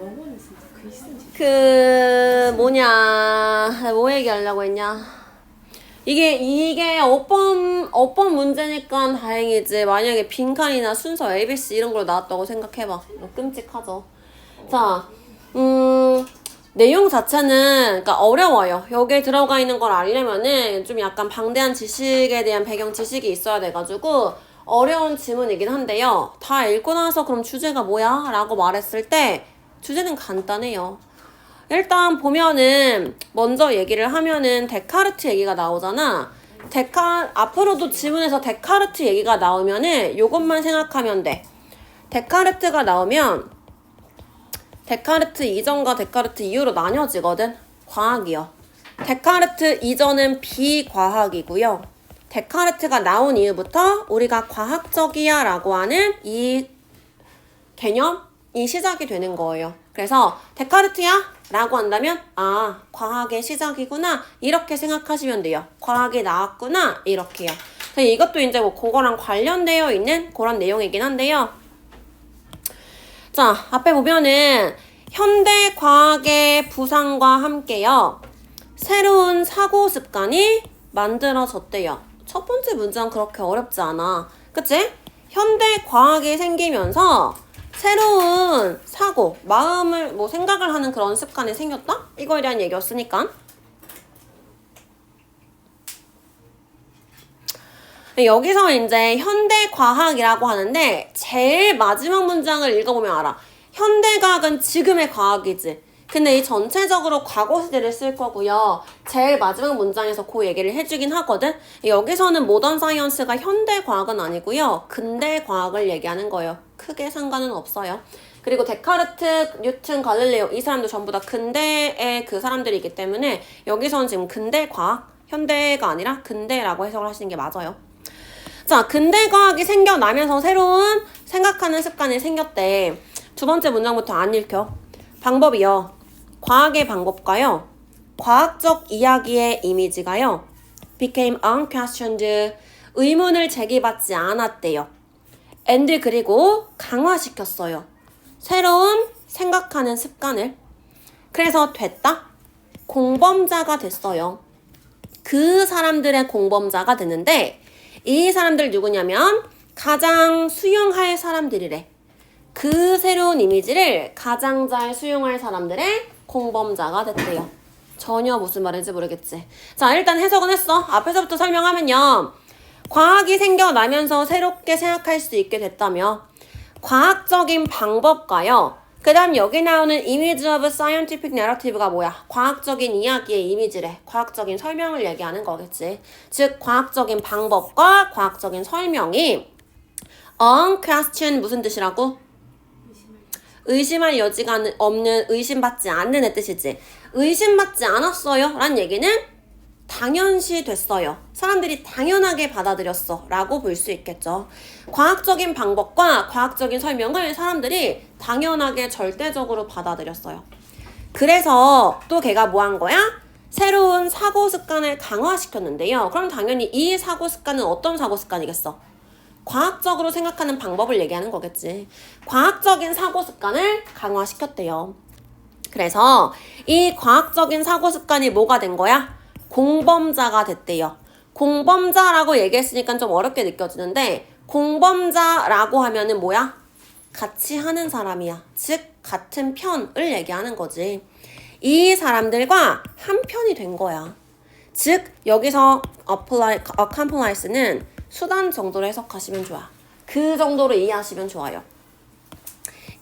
영어는 진짜 글쓴 지그 뭐냐 뭐 얘기하려고 했냐? 이게 이게 어법 어법 문제니까 다행이지. 만약에 빈칸이나 순서 ABC 이런 걸로 나왔다고 생각해봐. 끔찍하죠? 자 음 내용 자체는 그러니까 어려워요. 여기에 들어가 있는 걸 알려면은 좀 약간 방대한 지식에 대한 배경 지식이 있어야 돼가지고 어려운 지문이긴 한데요. 다 읽고 나서 그럼 주제가 뭐야? 라고 말했을 때 주제는 간단해요 일단 보면은 먼저 얘기를 하면은 데카르트 얘기가 나오잖아. 데카 앞으로도 지문에서 데카르트 얘기가 나오면은 요것만 생각하면 돼. 데카르트가 나오면 데카르트 이전과 데카르트 이후로 나뉘어지거든. 과학이요. 데카르트 이전은 비과학이고요. 데카르트가 나온 이후부터 우리가 과학적이야라고 하는 이 개념 이 시작이 되는 거예요. 그래서 데카르트야? 라고 한다면 아 과학의 시작이구나 이렇게 생각하시면 돼요. 과학이 나왔구나 이렇게요. 이것도 이제 뭐 그거랑 관련되어 있는 그런 내용이긴 한데요. 자 앞에 보면은 현대 과학의 부상과 함께요. 새로운 사고 습관이 만들어졌대요. 첫 번째 문장 그렇게 어렵지 않아. 그치? 현대 과학이 생기면서 새로운 사고, 마음을, 뭐 생각을 하는 그런 습관이 생겼다? 이거에 대한 얘기였으니까. 여기서 이제 현대 과학이라고 하는데 제일 마지막 문장을 읽어보면 알아. 현대 과학은 지금의 과학이지. 근데 이 전체적으로 과거 시대를 쓸 거고요. 제일 마지막 문장에서 그 얘기를 해주긴 하거든. 여기서는 모던 사이언스가 현대 과학은 아니고요. 근대 과학을 얘기하는 거예요. 크게 상관은 없어요. 그리고 데카르트, 뉴튼, 갈릴레오 이 사람들 전부 다 근대의 그 사람들이기 때문에 여기서는 지금 근대 과학, 현대가 아니라 근대라고 해석을 하시는 게 맞아요. 자, 근대 과학이 생겨나면서 새로운 생각하는 습관이 생겼대. 두 번째 문장부터 안 읽혀. 방법이요. 과학의 방법과요. 과학적 이야기의 이미지가요. became unquestioned. 의문을 제기받지 않았대요. And 그리고 강화시켰어요. 새로운 생각하는 습관을. 그래서 됐다. 공범자가 됐어요. 그 사람들의 공범자가 되는데 이 사람들 누구냐면 가장 수용할 사람들이래. 그 새로운 이미지를 가장 잘 수용할 사람들의 공범자가 됐대요. 전혀 무슨 말인지 모르겠지. 자, 일단 해석은 했어. 앞에서부터 설명하면요. 과학이 생겨나면서 새롭게 생각할 수 있게 됐다며. 과학적인 방법과요. 그 다음 여기 나오는 image of scientific narrative가 뭐야? 과학적인 이야기의 이미지래. 과학적인 설명을 얘기하는 거겠지. 즉, 과학적인 방법과 과학적인 설명이 unquestioned 무슨 뜻이라고? 의심할 여지가 없는 의심받지 않는 의 뜻이지. 의심받지 않았어요. 란 얘기는 당연시 됐어요. 사람들이 당연하게 받아들였어. 라고 볼 수 있겠죠. 과학적인 방법과 과학적인 설명을 사람들이 당연하게 절대적으로 받아들였어요. 그래서 또 걔가 뭐 한 거야? 새로운 사고 습관을 강화시켰는데요. 그럼 당연히 이 사고 습관은 어떤 사고 습관이겠어? 과학적으로 생각하는 방법을 얘기하는 거겠지. 과학적인 사고 습관을 강화시켰대요. 그래서 이 과학적인 사고 습관이 뭐가 된 거야? 공범자가 됐대요. 공범자라고 얘기했으니까 좀 어렵게 느껴지는데 공범자라고 하면은 뭐야? 같이 하는 사람이야. 즉 같은 편을 얘기하는 거지. 이 사람들과 한 편이 된 거야. 즉 여기서 apply, accomplice는 수단 정도로 해석하시면 좋아. 그 정도로 이해하시면 좋아요.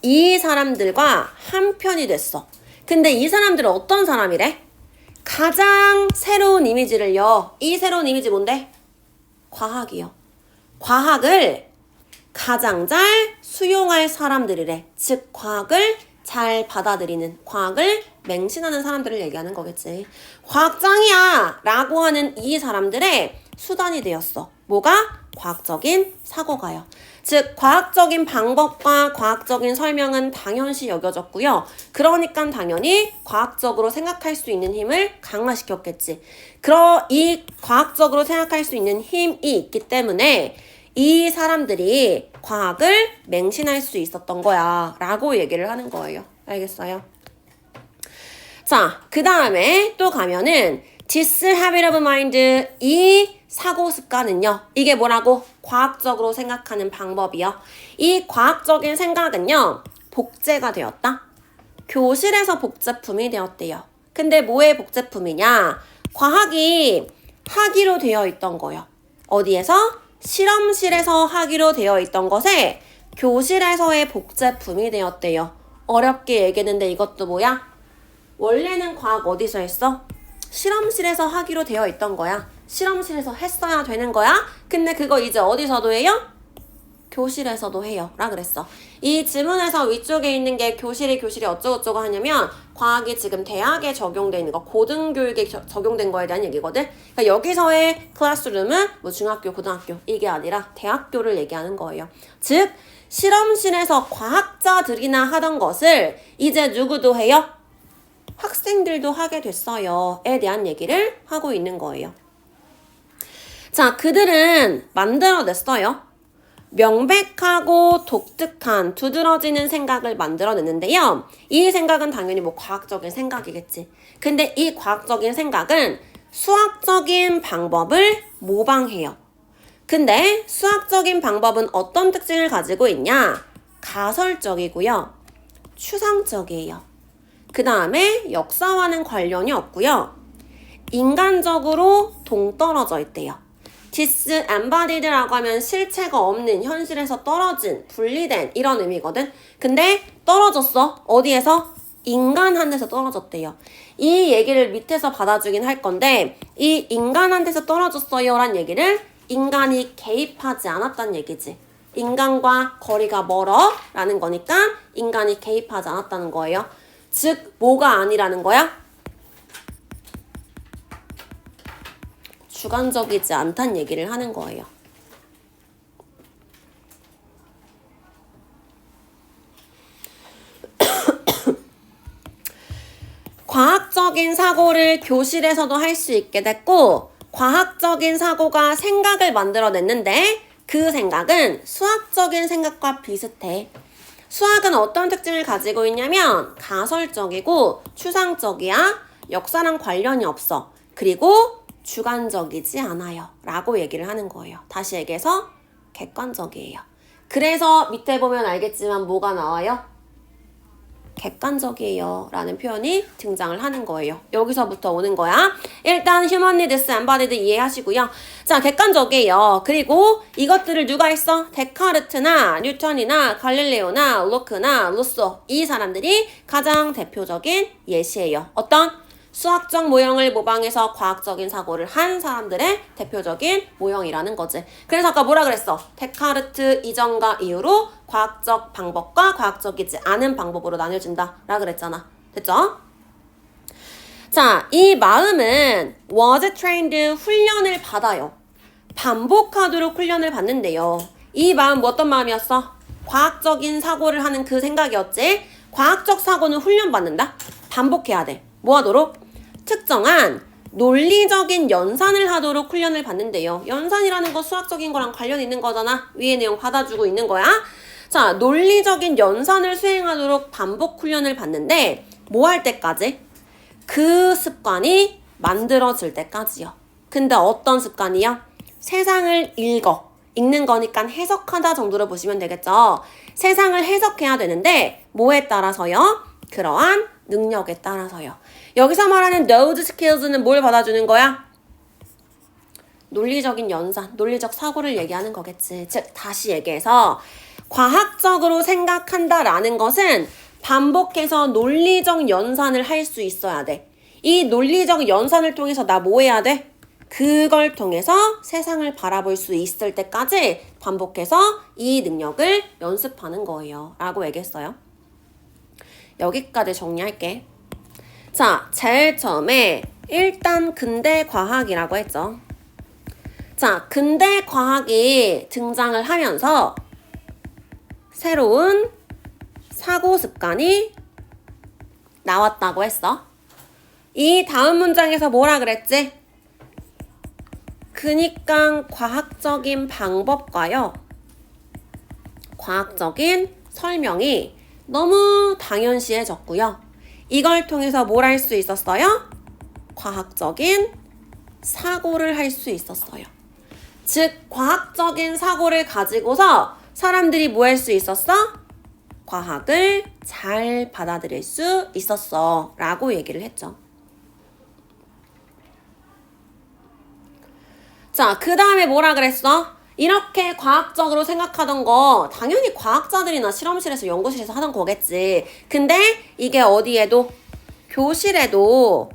이 사람들과 한 편이 됐어. 근데 이 사람들은 어떤 사람이래? 가장 새로운 이미지를요. 이 새로운 이미지 뭔데? 과학이요. 과학을 가장 잘 수용할 사람들이래. 즉, 과학을 잘 받아들이는, 과학을 맹신하는 사람들을 얘기하는 거겠지. 과학장이야! 라고 하는 이 사람들의 수단이 되었어. 뭐가? 과학적인 사고가요. 즉, 과학적인 방법과 과학적인 설명은 당연시 여겨졌고요. 그러니까 당연히 과학적으로 생각할 수 있는 힘을 강화시켰겠지. 그러, 이 과학적으로 생각할 수 있는 힘이 있기 때문에 이 사람들이 과학을 맹신할 수 있었던 거야. 라고 얘기를 하는 거예요. 알겠어요? 자, 그 다음에 또 가면은 habit of mind 이 사고 습관은요. 이게 뭐라고? 과학적으로 생각하는 방법이요. 이 과학적인 생각은요. 복제가 되었다. 교실에서 복제품이 되었대요. 근데 뭐의 복제품이냐? 과학이 하기로 되어 있던 거요. 어디에서? 실험실에서 하기로 되어 있던 것에 교실에서의 복제품이 되었대요. 어렵게 얘기했는데 이것도 뭐야? 원래는 과학 어디서 했어? 실험실에서 하기로 되어 있던 거야. 실험실에서 했어야 되는 거야. 근데 그거 이제 어디서도 해요? 교실에서도 해요. 라 그랬어. 이 지문에서 위쪽에 있는 게 교실이 교실이 어쩌고저쩌고 하냐면 과학이 지금 대학에 적용돼 있는 거, 고등교육에 저- 적용된 거에 대한 얘기거든. 그러니까 여기서의 클래스룸은 뭐 중학교, 고등학교 이게 아니라 대학교를 얘기하는 거예요. 즉 실험실에서 과학자들이나 하던 것을 이제 누구도 해요? 학생들도 하게 됐어요.에 대한 얘기를 하고 있는 거예요. 자, 그들은 만들어냈어요. 명백하고 독특한 두드러지는 생각을 만들어냈는데요. 이 생각은 당연히 뭐 과학적인 생각이겠지. 근데 이 과학적인 생각은 수학적인 방법을 모방해요. 근데 수학적인 방법은 어떤 특징을 가지고 있냐? 가설적이고요. 추상적이에요. 그 다음에 역사와는 관련이 없고요. 인간적으로 동떨어져 있대요. disembodied라고 하면 실체가 없는 현실에서 떨어진 분리된 이런 의미거든. 근데 떨어졌어. 어디에서? 인간한테서 떨어졌대요. 이 얘기를 밑에서 받아주긴 할 건데 이 인간한테서 떨어졌어요란 얘기를 인간이 개입하지 않았다는 얘기지. 인간과 거리가 멀어 라는 거니까 인간이 개입하지 않았다는 거예요. 즉 뭐가 아니라는 거야? 주관적이지 않다는 얘기를 하는 거예요. 과학적인 사고를 교실에서도 할 수 있게 됐고, 과학적인 사고가 생각을 만들어냈는데, 그 생각은 수학적인 생각과 비슷해. 수학은 어떤 특징을 가지고 있냐면, 가설적이고 추상적이야. 역사랑 관련이 없어. 그리고 주관적이지 않아요. 라고 얘기를 하는 거예요. 다시 얘기해서 객관적이에요. 그래서 밑에 보면 알겠지만 뭐가 나와요? 객관적이에요. 라는 표현이 등장을 하는 거예요. 여기서부터 오는 거야. 일단 human needs embodied 이해하시고요. 자, 객관적이에요. 그리고 이것들을 누가 했어? 데카르트나 뉴턴이나 갈릴레오나 로크나 루소 이 사람들이 가장 대표적인 예시예요. 어떤? 수학적 모형을 모방해서 과학적인 사고를 한 사람들의 대표적인 모형이라는 거지. 그래서 아까 뭐라 그랬어? 데카르트 이전과 이후로 과학적 방법과 과학적이지 않은 방법으로 나뉘어진다. 라 그랬잖아. 됐죠? 자, 이 마음은 was trained 훈련을 받아요. 반복하도록 훈련을 받는데요. 이 마음 뭐 어떤 마음이었어? 과학적인 사고를 하는 그 생각이었지. 과학적 사고는 훈련받는다. 반복해야 돼. 뭐 하도록? 특정한 논리적인 연산을 하도록 훈련을 받는데요. 연산이라는 거 수학적인 거랑 관련 있는 거잖아. 위의 내용 받아주고 있는 거야. 자, 논리적인 연산을 수행하도록 반복 훈련을 받는데 뭐 할 때까지? 그 습관이 만들어질 때까지요. 근데 어떤 습관이요? 세상을 읽어. 읽는 거니까 해석하다 정도로 보시면 되겠죠. 세상을 해석해야 되는데 뭐에 따라서요? 그러한 능력에 따라서요. 여기서 말하는 those skills는 뭘 받아주는 거야? 논리적인 연산, 논리적 사고를 얘기하는 거겠지. 즉, 다시 얘기해서 과학적으로 생각한다라는 것은 반복해서 논리적 연산을 할 수 있어야 돼. 이 논리적 연산을 통해서 나 뭐 해야 돼? 그걸 통해서 세상을 바라볼 수 있을 때까지 반복해서 이 능력을 연습하는 거예요. 라고 얘기했어요. 여기까지 정리할게. 자, 제일 처음에 일단 근대 과학이라고 했죠. 자, 근대 과학이 등장을 하면서 새로운 사고 습관이 나왔다고 했어. 이 다음 문장에서 뭐라 그랬지? 그니까 과학적인 방법과요. 과학적인 설명이 너무 당연시해졌고요. 이걸 통해서 뭘 할 수 있었어요? 과학적인 사고를 할 수 있었어요. 즉, 과학적인 사고를 가지고서 사람들이 뭐 할 수 있었어? 과학을 잘 받아들일 수 있었어. 라고 얘기를 했죠. 자, 그 다음에 뭐라 그랬어? 이렇게 과학적으로 생각하던 거 당연히 과학자들이나 실험실에서 연구실에서 하던 거겠지. 근데 이게 어디에도 교실에도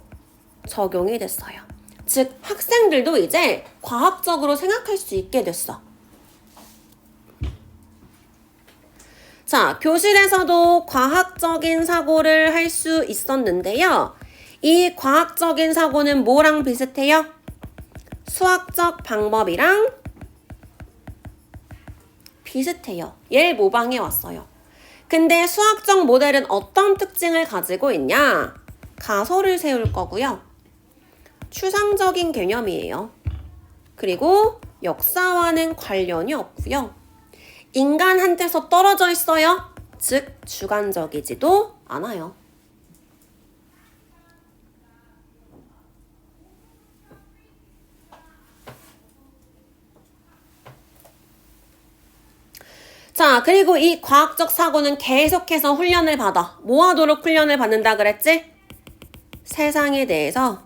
적용이 됐어요. 즉 학생들도 이제 과학적으로 생각할 수 있게 됐어. 자, 교실에서도 과학적인 사고를 할 수 있었는데요. 이 과학적인 사고는 뭐랑 비슷해요? 수학적 방법이랑 비슷해요. 얘를 모방해 왔어요. 근데 수학적 모델은 어떤 특징을 가지고 있냐? 가설을 세울 거고요. 추상적인 개념이에요. 그리고 역사와는 관련이 없고요. 인간한테서 떨어져 있어요. 즉 주관적이지도 않아요. 자, 그리고 이 과학적 사고는 계속해서 훈련을 받아. 뭐 하도록 훈련을 받는다 그랬지? 세상에 대해서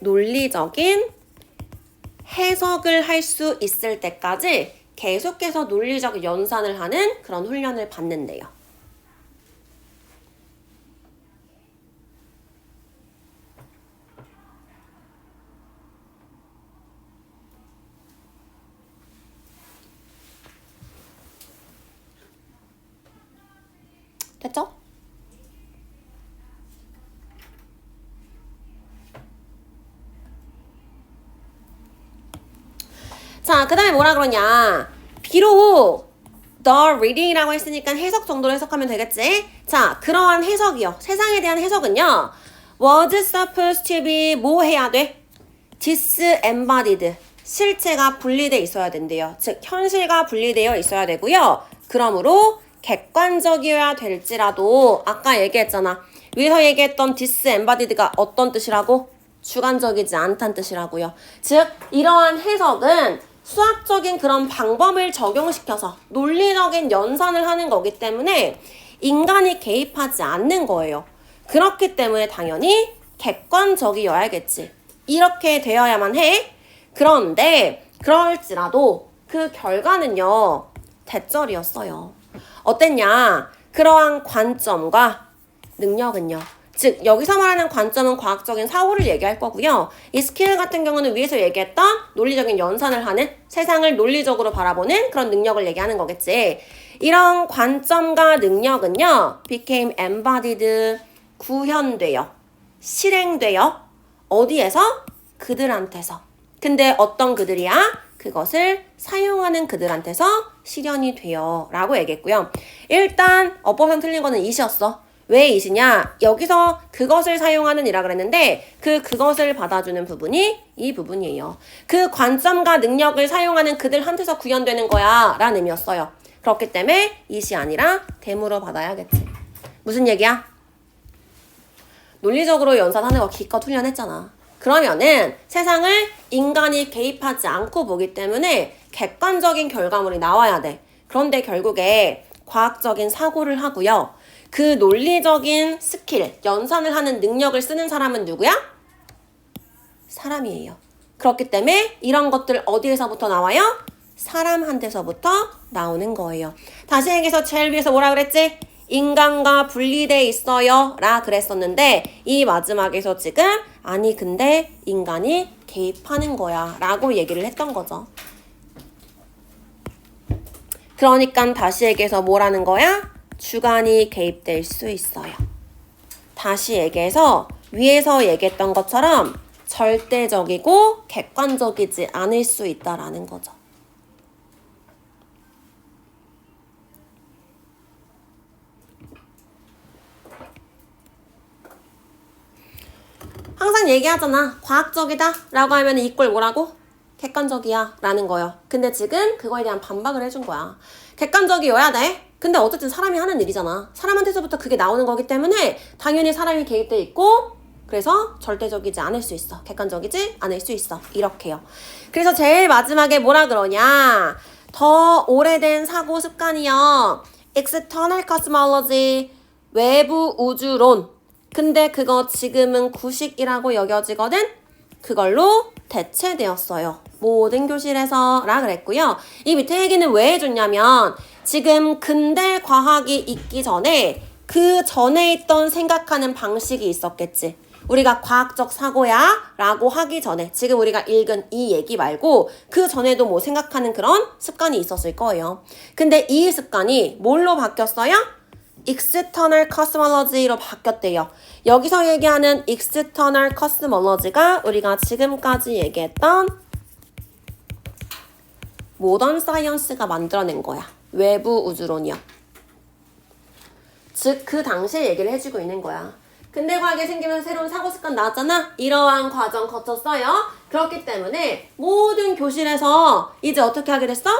논리적인 해석을 할 수 있을 때까지 계속해서 논리적 연산을 하는 그런 훈련을 받는데요. 됐죠? 자, 그 다음에 뭐라 그러냐. 비록 the reading이라고 했으니까 해석 정도로 해석하면 되겠지? 자, 그러한 해석이요. 세상에 대한 해석은요. was supposed to be 뭐 해야 돼? disembodied. 실체가 분리돼 있어야 된대요. 즉, 현실과 분리되어 있어야 되고요. 그러므로 객관적이어야 될지라도 아까 얘기했잖아. 위에서 얘기했던 disembodied가 어떤 뜻이라고? 주관적이지 않다는 뜻이라고요. 즉, 이러한 해석은 수학적인 그런 방법을 적용시켜서 논리적인 연산을 하는 거기 때문에 인간이 개입하지 않는 거예요. 그렇기 때문에 당연히 객관적이어야겠지. 이렇게 되어야만 해. 그런데 그럴지라도 그 결과는요. 대절이었어요. 어땠냐? 그러한 관점과 능력은요. 즉 여기서 말하는 관점은 과학적인 사고를 얘기할 거고요. 이 스킬 같은 경우는 위에서 얘기했던 논리적인 연산을 하는 세상을 논리적으로 바라보는 그런 능력을 얘기하는 거겠지. 이런 관점과 능력은요. became embodied 구현돼요. 실행돼요. 어디에서? 그들한테서. 근데 어떤 그들이야? 그것을 사용하는 그들한테서 실현이 돼요. 라고 얘기했고요. 일단 어법상 틀린 거는 이시였어. 왜 이시냐? 여기서 그것을 사용하는 이라 그랬는데 그 그것을 받아주는 부분이 이 부분이에요. 그 관점과 능력을 사용하는 그들한테서 구현되는 거야 라는 의미였어요. 그렇기 때문에 이시 아니라 대무로 받아야겠지. 무슨 얘기야? 논리적으로 연산하는 거 기껏 훈련했잖아. 그러면은 세상을 인간이 개입하지 않고 보기 때문에 객관적인 결과물이 나와야 돼. 그런데 결국에 과학적인 사고를 하고요. 그 논리적인 스킬, 연산을 하는 능력을 쓰는 사람은 누구야? 사람이에요. 그렇기 때문에 이런 것들 어디에서부터 나와요? 사람한테서부터 나오는 거예요. 다시 얘기해서 제일 위에서 뭐라 그랬지? 인간과 분리돼 있어요. 라 그랬었는데, 이 마지막에서 지금, 아니, 근데 인간이 개입하는 거야. 라고 얘기를 했던 거죠. 그러니까 다시 얘기해서 뭐라는 거야? 주관이 개입될 수 있어요. 다시 얘기해서 위에서 얘기했던 것처럼 절대적이고 객관적이지 않을 수 있다라는 거죠. 항상 얘기하잖아. 과학적이다 라고 하면 이꼴 뭐라고? 객관적이야 라는 거예요. 근데 지금 그거에 대한 반박을 해준 거야. 객관적이어야 돼. 근데 어쨌든 사람이 하는 일이잖아. 사람한테서부터 그게 나오는 거기 때문에 당연히 사람이 개입돼 있고 그래서 절대적이지 않을 수 있어. 객관적이지 않을 수 있어. 이렇게요. 그래서 제일 마지막에 뭐라 그러냐. 더 오래된 사고 습관이요. external cosmology, 외부 우주론. 근데 그거 지금은 구식이라고 여겨지거든? 그걸로 대체되었어요. 모든 교실에서 라 그랬고요. 이 밑에 얘기는 왜 해줬냐면 지금 근대 과학이 있기 전에 그 전에 있던 생각하는 방식이 있었겠지. 우리가 과학적 사고야 라고 하기 전에 지금 우리가 읽은 이 얘기 말고 그 전에도 뭐 생각하는 그런 습관이 있었을 거예요. 근데 이 습관이 뭘로 바뀌었어요? External cosmology로 바뀌었대요. 여기서 얘기하는 external cosmology가 우리가 지금까지 얘기했던 모던 사이언스가 만들어낸 거야. 외부 우주론이야. 즉, 그 당시에 얘기를 해주고 있는 거야. 근대 과학이 생기면서 새로운 사고 습관 나왔잖아? 이러한 과정 거쳤어요. 그렇기 때문에 모든 교실에서 이제 어떻게 하게 됐어?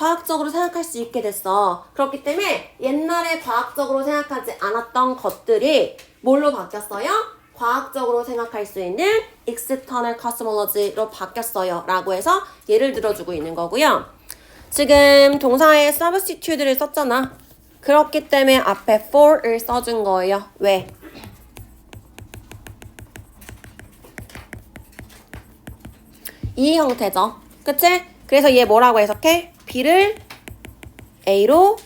과학적으로 생각할 수 있게 됐어. 그렇기 때문에 옛날에 과학적으로 생각하지 않았던 것들이 뭘로 바뀌었어요? 과학적으로 생각할 수 있는 external cosmology로 바뀌었어요. 라고 해서 예를 들어주고 있는 거고요. 지금 동사에 substitute를 썼잖아. 그렇기 때문에 앞에 for을 써준 거예요. 왜? 이 형태죠. 그치? 그래서 얘 뭐라고 해석해? B를 A로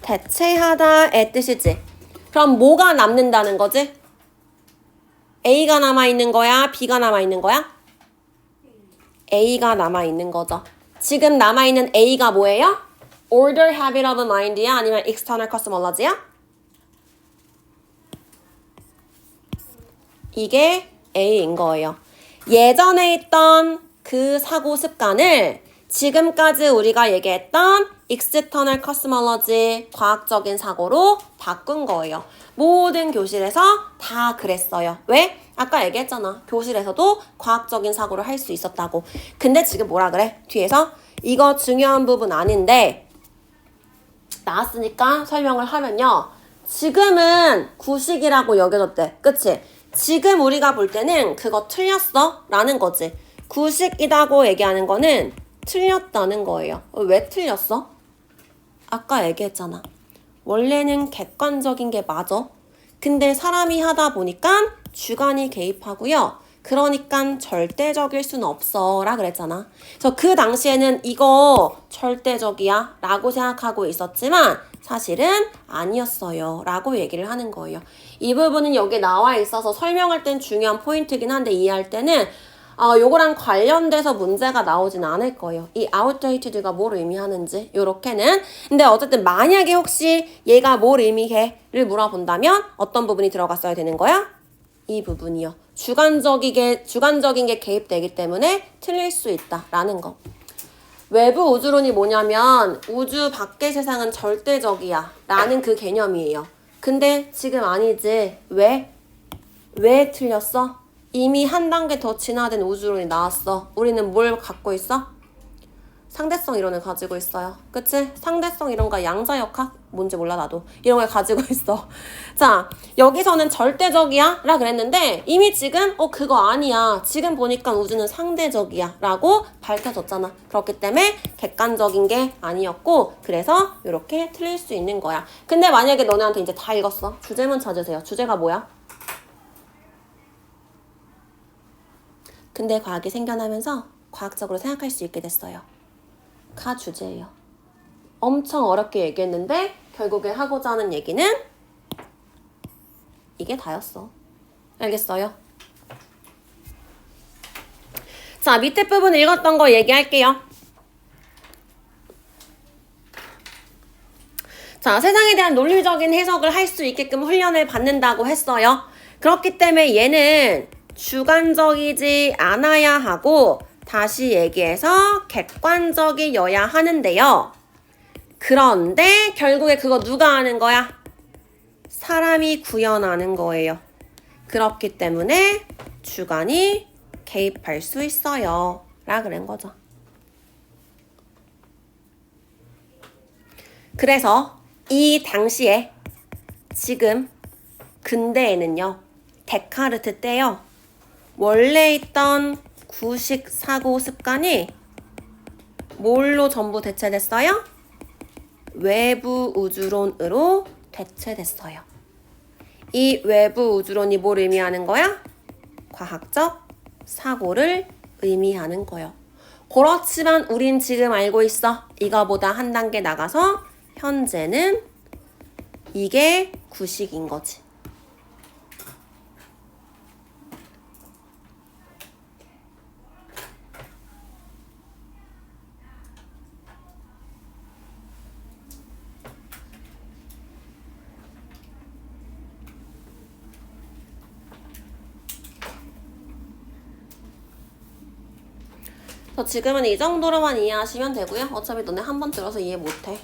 대체하다의 뜻이지. 그럼 뭐가 남는다는 거지? A가 남아있는 거야? B가 남아있는 거야? A가 남아있는 거죠. 지금 남아있는 A가 뭐예요? Order habit of mind이야? 아니면 external cosmology야? 이게 A인 거예요. 예전에 있던 그 사고 습관을 지금까지 우리가 얘기했던 external cosmology 과학적인 사고로 바꾼 거예요. 모든 교실에서 다 그랬어요. 왜? 아까 얘기했잖아. 교실에서도 과학적인 사고를 할 수 있었다고. 근데 지금 뭐라 그래? 뒤에서 이거 중요한 부분 아닌데 나왔으니까 설명을 하면요. 지금은 구식이라고 여겨졌대. 그치? 지금 우리가 볼 때는 그거 틀렸어? 라는 거지. 구식이라고 얘기하는 거는 틀렸다는 거예요. 어, 왜 틀렸어? 아까 얘기했잖아. 원래는 객관적인 게 맞아. 근데 사람이 하다 보니까 주관이 개입하고요. 그러니까 절대적일 수는 없어. 라 그랬잖아. 그래서 그 당시에는 이거 절대적이야. 라고 생각하고 있었지만 사실은 아니었어요. 라고 얘기를 하는 거예요. 이 부분은 여기 나와 있어서 설명할 땐 중요한 포인트긴 한데 이해할 때는 어, 요거랑 관련돼서 문제가 나오진 않을 거예요. 이 outdated가 뭘 의미하는지 요렇게는. 근데 어쨌든 만약에 혹시 얘가 뭘 의미해를 물어본다면 어떤 부분이 들어갔어야 되는 거야? 이 부분이요. 주관적이게 주관적인 게 개입되기 때문에 틀릴 수 있다라는 거. 외부 우주론이 뭐냐면 우주 밖의 세상은 절대적이야 라는 그 개념이에요. 근데 지금 아니지. 왜? 왜 틀렸어? 이미 한 단계 더 진화된 우주론이 나왔어. 우리는 뭘 갖고 있어? 상대성 이론을 가지고 있어요. 그치? 상대성 이론과 양자역학? 뭔지 몰라 나도. 이런 걸 가지고 있어. 자, 여기서는 절대적이야? 라 그랬는데 이미 지금 어 그거 아니야. 지금 보니까 우주는 상대적이야. 라고 밝혀졌잖아. 그렇기 때문에 객관적인 게 아니었고 그래서 이렇게 틀릴 수 있는 거야. 근데 만약에 너네한테 이제 다 읽었어. 주제문 찾으세요. 주제가 뭐야? 근데 과학이 생겨나면서 과학적으로 생각할 수 있게 됐어요. 가 주제예요. 엄청 어렵게 얘기했는데 결국에 하고자 하는 얘기는 이게 다였어. 알겠어요? 자, 밑에 부분 읽었던 거 얘기할게요. 자, 세상에 대한 논리적인 해석을 할 수 있게끔 훈련을 받는다고 했어요. 그렇기 때문에 얘는 주관적이지 않아야 하고 다시 얘기해서 객관적이어야 하는데요. 그런데 결국에 그거 누가 하는 거야? 사람이 구현하는 거예요. 그렇기 때문에 주관이 개입할 수 있어요. 라 그런 거죠. 그래서 이 당시에 지금 근대에는요. 데카르트 때요. 원래 있던 구식 사고 습관이 뭘로 전부 대체됐어요? 외부 우주론으로 대체됐어요. 이 외부 우주론이 뭘 의미하는 거야? 과학적 사고를 의미하는 거예요. 그렇지만 우린 지금 알고 있어. 이거보다 한 단계 나가서 현재는 이게 구식인 거지. 지금은 이 정도로만 이해하시면 되고요. 어차피 너네 한 번 들어서 이해 못해.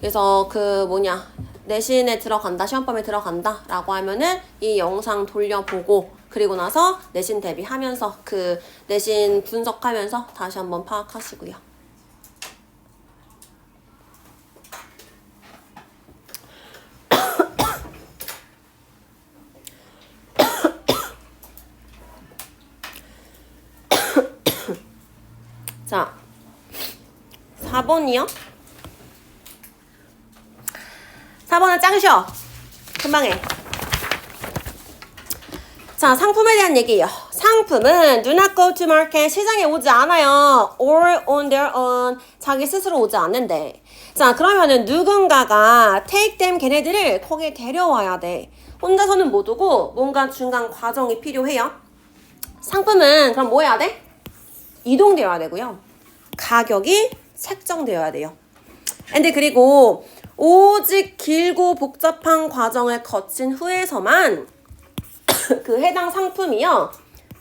그래서 그 뭐냐 내신에 들어간다 시험범에 들어간다 라고 하면은 이 영상 돌려보고 그리고 나서 내신 대비하면서 그 내신 분석하면서 다시 한번 파악하시고요. 자, 4번이요. 4번은 짱 쉬워. 금방 해. 자, 상품에 대한 얘기예요. 상품은 do not go to market 시장에 오지 않아요. or on their own 자기 스스로 오지 않는데. 자, 그러면은 누군가가 take them 걔네들을 거기에 데려와야 돼. 혼자서는 못 오고 뭔가 중간 과정이 필요해요. 상품은 그럼 뭐 해야 돼? 이동되어야 되고요. 가격이 책정되어야 돼요. 근데 그리고 오직 길고 복잡한 과정을 거친 후에서만 그 해당 상품이요.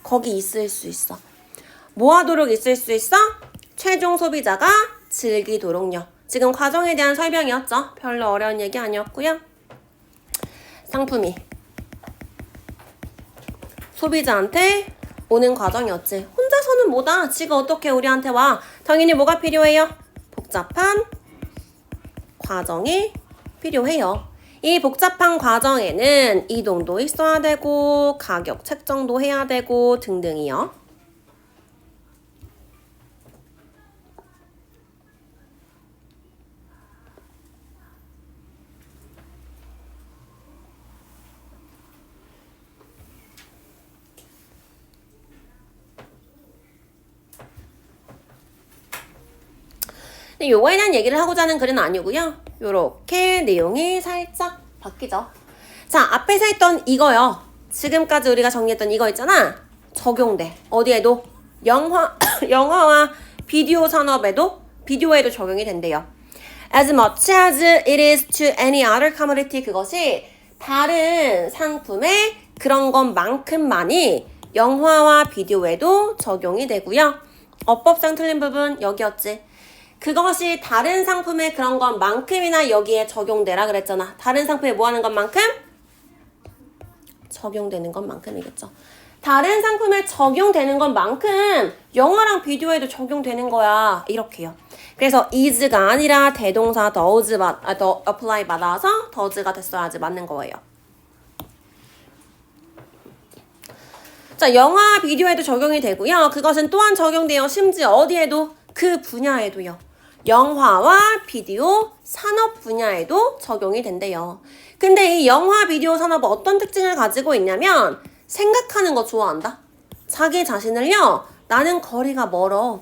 거기 있을 수 있어. 뭐 하도록 있을 수 있어? 최종 소비자가 즐기도록요. 지금 과정에 대한 설명이었죠. 별로 어려운 얘기 아니었고요. 상품이 소비자한테 오는 과정이었지. 혼자서는 뭐다. 지가 어떻게 우리한테 와. 당연히 뭐가 필요해요? 복잡한 과정이 필요해요. 이 복잡한 과정에는 이동도 있어야 되고, 가격 책정도 해야 되고, 등등이요. 근데 요거에 대한 얘기를 하고자 하는 글은 아니고요. 요렇게 내용이 살짝 바뀌죠. 자, 앞에서 했던 이거요. 지금까지 우리가 정리했던 이거 있잖아. 적용돼. 어디에도? 영화, 영화와 비디오 산업에도, 비디오에도 적용이 된대요. As much as it is to any other commodity. 그것이 다른 상품의 그런 것만큼만이 영화와 비디오에도 적용이 되고요. 어법상 틀린 부분 여기였지. 그것이 다른 상품의 그런 것만큼이나 여기에 적용되라 그랬잖아. 다른 상품에 뭐 하는 것만큼? 적용되는 것만큼이겠죠. 다른 상품에 적용되는 것만큼 영화랑 비디오에도 적용되는 거야. 이렇게요. 그래서 is가 아니라 대동사 does 받, 아, 더 apply 받아서 does가 됐어야지 맞는 거예요. 자, 영화, 비디오에도 적용이 되고요. 그것은 또한 적용돼요. 심지어 어디에도 그 분야에도요. 영화와 비디오 산업 분야에도 적용이 된대요. 근데 이 영화, 비디오 산업은 어떤 특징을 가지고 있냐면 생각하는 거 좋아한다. 자기 자신을요. 나는 거리가 멀어.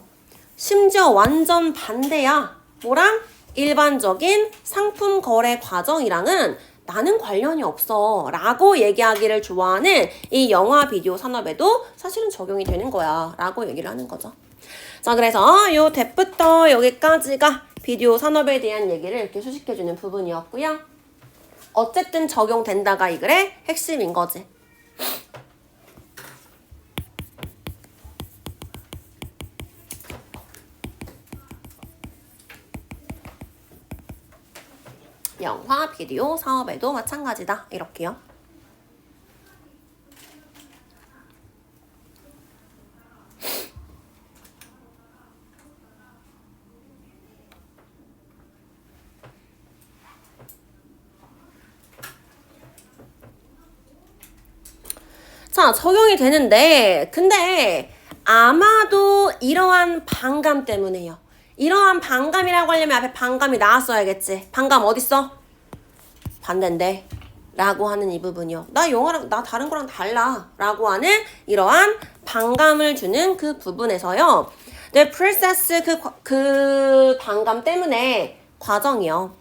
심지어 완전 반대야. 뭐랑? 일반적인 상품 거래 과정이랑은 나는 관련이 없어. 라고 얘기하기를 좋아하는 이 영화, 비디오 산업에도 사실은 적용이 되는 거야. 라고 얘기를 하는 거죠. 자, 그래서 요 대부터 여기까지가 비디오 산업에 대한 얘기를 이렇게 수식해주는 부분이었고요. 어쨌든 적용된다가 이 글의 핵심인 거지. 영화, 비디오 사업에도 마찬가지다. 이렇게요. 자, 적용이 되는데, 근데 아마도 이러한 반감 때문에요. 이러한 반감이라고 하려면 앞에 반감이 나왔어야겠지. 반감 어딨어? 반대인데. 라고 하는 이 부분이요. 나 영어랑, 나 다른 거랑 달라. 라고 하는 이러한 반감을 주는 그 부분에서요. 네, 프로세스 그, 과- 그 반감 때문에 과정이요.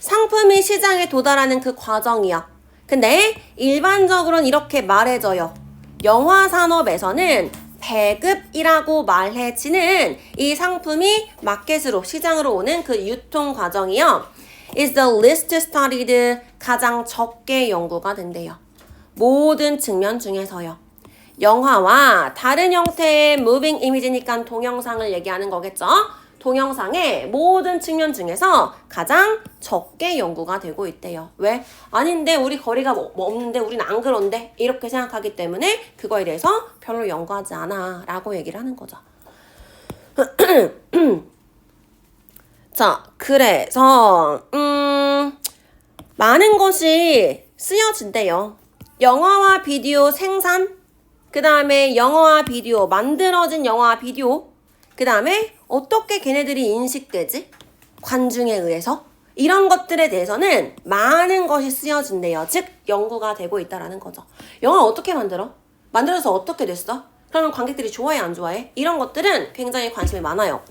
상품이 시장에 도달하는 그 과정이요. 근데 일반적으로는 이렇게 말해줘요. 영화 산업에서는 배급이라고 말해지는 이 상품이 마켓으로 시장으로 오는 그 유통 과정이요. is the least studied 가장 적게 연구가 된대요. 모든 측면 중에서요. 영화와 다른 형태의 무빙 이미지니까 동영상을 얘기하는 거겠죠. 동영상의 모든 측면 중에서 가장 적게 연구가 되고 있대요. 왜? 아닌데 우리 거리가 뭐, 뭐 없는데 우리는 안 그런데 이렇게 생각하기 때문에 그거에 대해서 별로 연구하지 않아 라고 얘기를 하는 거죠. 자, 그래서 음 많은 것이 쓰여진대요. 영화와 비디오 생산, 그 다음에 영화와 비디오, 만들어진 영화와 비디오, 그 다음에 어떻게 걔네들이 인식되지? 관중에 의해서? 이런 것들에 대해서는 많은 것이 쓰여진대요. 즉, 연구가 되고 있다라는 거죠. 영화 어떻게 만들어? 만들어서 어떻게 됐어? 그러면 관객들이 좋아해, 안 좋아해? 이런 것들은 굉장히 관심이 많아요.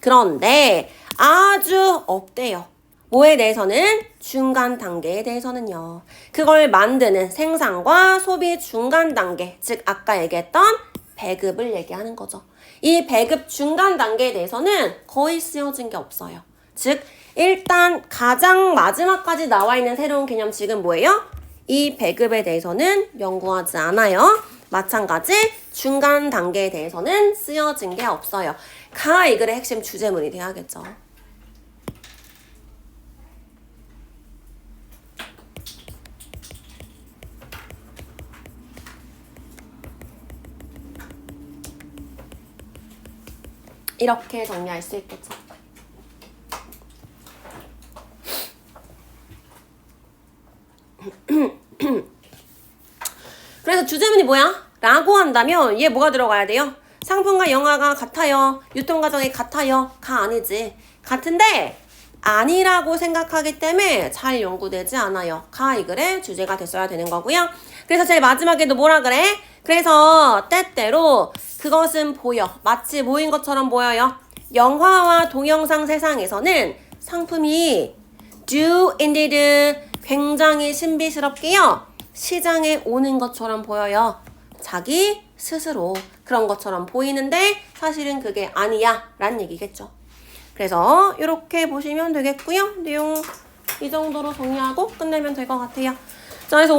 그런데 아주 없대요. 뭐에 대해서는 중간 단계에 대해서는요. 그걸 만드는 생산과 소비 중간 단계, 즉 아까 얘기했던 배급을 얘기하는 거죠. 이 배급 중간 단계에 대해서는 거의 쓰여진 게 없어요. 즉 일단 가장 마지막까지 나와 있는 새로운 개념 지금 뭐예요? 이 배급에 대해서는 연구하지 않아요. 마찬가지 중간 단계에 대해서는 쓰여진 게 없어요. 가 이 글의 핵심 주제문이 돼야겠죠. 이렇게 정리할 수 있겠죠. 그래서 주제문이 뭐야? 라고 한다면 얘 뭐가 들어가야 돼요? 상품과 영화가 같아요. 유통 과정이 같아요. 가 아니지. 같은데 아니라고 생각하기 때문에 잘 연구되지 않아요. 가 이 글의 주제가 됐어야 되는 거고요. 그래서 제일 마지막에도 뭐라 그래? 그래서 때때로 그것은 보여. 마치 모인 것처럼 보여요. 영화와 동영상 세상에서는 상품이 do indeed 굉장히 신비스럽게요. 시장에 오는 것처럼 보여요. 자기 스스로 그런 것처럼 보이는데 사실은 그게 아니야 라는 얘기겠죠. 그래서 이렇게 보시면 되겠고요. 내용 이 정도로 정리하고 끝내면 될 것 같아요. 자, 그래서